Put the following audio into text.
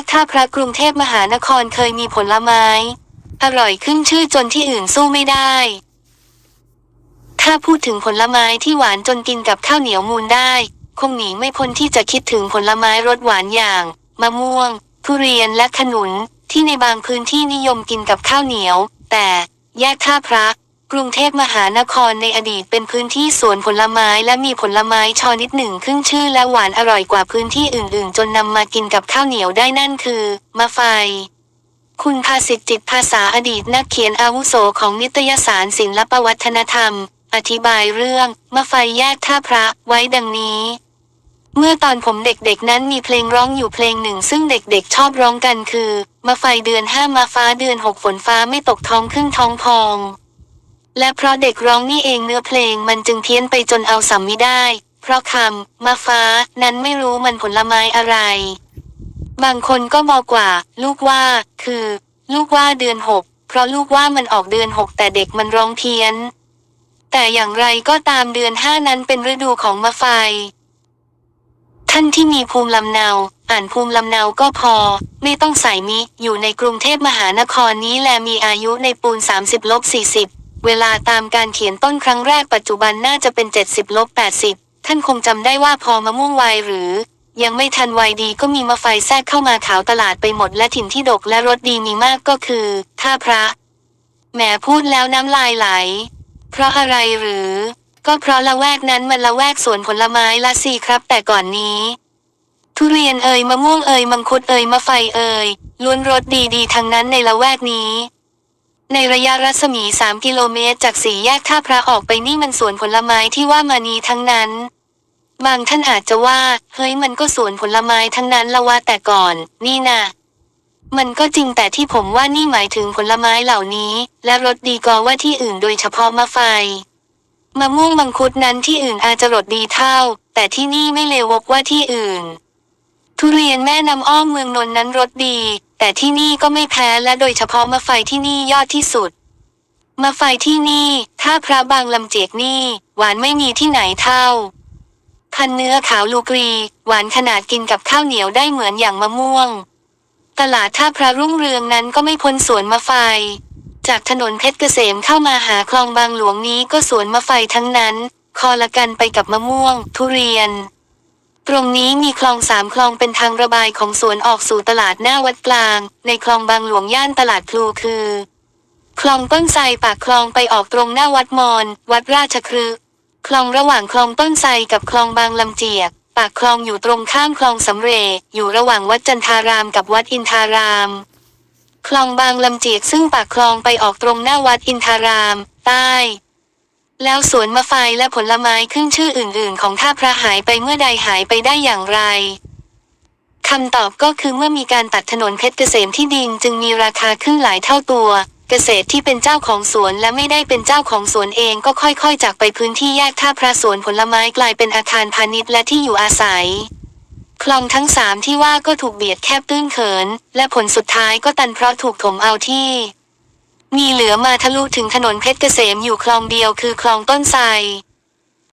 กท่าพระกรุงเทพมหานครเคยมีผลไม้ อร่อยขึ้นชื่อจนที่อื่นสู้ไม่ได้ ถ้าพูดถึงผลไม้ที่หวานจนกินกับข้าวเหนียวมูนได้ คงหนีไม่พ้นที่จะคิดถึงผลไม้รสหวานอย่าง มะม่วง ทุเรียนและขนุน ที่ในบางพื้นที่นิยมกินกับข้าวเหนียว แต่แยกท่าพระ กรุงเทพมหานครในอดีตเป็นพื้นที่สวนผลไม้และมีผลไม้ชอนิดหนึ่งขึ้นชื่อและหวานอร่อยกว่าพื้นที่อื่นๆ จนนำมากินกับข้าวเหนียวได้นั่นคือ มะไฟ คุณภาสิทธิจิตภาษาอดีตนักเขียนอาวุโสของนิตยสารศิลปวัฒนธรรม อธิบายเรื่อง มะไฟแยกท่าพระไว้ดังนี้ เมื่อตอนผมเด็กๆนั้นมีเพลงร้องอยู่เพลงหนึ่ง ซึ่งเด็กๆชอบร้องกันคือมะไฟเดือนห้ามาฟ้าเดือนหกฝนฟ้าไม่ตกท้องครึ่งท้องพอง และเพราะเด็กร้องนี่เองเนื้อเพลงมันจึงเพี้ยนไปจนเอาสัมมิได้ เพราะคำมาฟ้านั้นไม่รู้มันผลไม้อะไร บางคนก็บอกว่า ลูกว่า คือ ลูกว่าเดือนหกเพราะลูกว่ามันออกเดือนหกแต่เด็กมันร้องเพี้ยน แต่อย่างไรก็ตามเดือนห้านั้นเป็นฤดูของมะไฟ ท่านที่มีภูมิลำเนา อ่านภูมิลำเนาก็พอ ไม่ต้องใส่มิอยู่ในกรุงเทพมหานครนี้แลมีอายุในปูน 30ลบ40 เวลาตามการเขียนต้นครั้งแรกปัจจุบันน่าจะเป็น 70ลบ80 ท่านคงจำได้ว่าพอมะม่วงไวหรือ ยังไม่ทันวัยดีก็มีมะไฟแทรกเข้ามาขาวตลาดไปหมดและถิ่นที่ดกและรสดีมีมากก็คือท่าพระ แหมพูดแล้วน้ำลายไหล เพราะอะไรหรือ ก็เพราะละแวกนั้นมันละแวกสวนผลไม้ละสิครับ แต่ก่อนนี้ ทุเรียนเอ่ยมะม่วงเอ่ยมังคุดเอ่ยมะไฟเอ่ยล้วนรสดีๆทั้งนั้นในละแวกนี้ ในระยะรัศมี 3 กิโลเมตร จากสี่แยกท่าพระออกไปนี่มันสวนผลไม้ที่ว่ามานี้ทั้งนั้น บางท่านอาจจะว่า เฮ้ยมันก็สวนผลไม้ทั้งนั้นละว่าแต่ก่อน นี่นะมันก็จริงแต่ที่ผมว่านี่หมายถึงผลไม้เหล่านี้ และรสดีกว่าที่อื่นโดยเฉพาะมะไฟมะม่วงมังคุดนั้นที่อื่นอาจจะรสดีเท่า แต่ที่นี่ไม่เลวกว่าที่อื่น ทุเรียนแม่น้ำอ้อมเมืองนนนั้นรสดี แต่ที่นี่ก็ไม่แพ้และโดยเฉพาะมะไฟที่นี่ยอดที่สุด มะไฟที่นี่ ถ้าพระบางลำเจียกนี่ หวานไม่มีที่ไหนเท่า พันเนื้อขาวลูกรี หวานขนาดกินกับข้าวเหนียวได้เหมือนอย่างมะม่วง ตลาดท่าพระรุ่งเรืองนั้นก็ไม่พ้นสวนมะไฟ จากถนนเพชรเกษมเข้ามาหาคลองบางหลวงนี้ก็สวนมะไฟทั้งนั้น คอละกันไปกับมะม่วง ทุเรียน ตรงนี้มีคลองสามคลองเป็นทางระบายของสวนออกสู่ตลาดหน้าวัดกลาง ในคลองบางหลวงย่านตลาดพลูคือ คลองต้นไทรปากคลองไปออกตรงหน้าวัดมอน วัดราชครึคลองระหว่างคลองต้นไทรกับคลองบางลำเจียก ปากคลองอยู่ตรงข้ามคลองสำเรจอยู่ระหว่างวัดจันทารามกับวัดอินทาราม คลองบางลำเจียกซึ่งปากคลองไปออกตรงหน้าวัดอินทาราม ใต้ แล้วสวนมะไฟและผลไม้ขึ้นชื่ออื่น ๆ ของท่าพระหายไปเมื่อใดหายไปได้อย่างไรคำตอบก็คือเมื่อมีการตัดถนนเพชรเกษมที่ดินจึงมีราคาขึ้นหลายเท่าตัว เกษตรที่เป็นเจ้าของสวนและไม่ได้เป็นเจ้าของสวนเองก็ค่อยๆ จากไปพื้นที่แยกท่าพระสวนผลไม้กลายเป็นอาคารพาณิชย์และที่อยู่อาศัย คลองทั้งสามที่ว่าก็ถูกเบียดแคบตื้นเขิน และผลสุดท้ายก็ตันเพราะถูกถมเอาที่ มีเหลือมาทะลุถึงถนนเพชรเกษมอยู่คลองเดียวคือคลองต้นไทร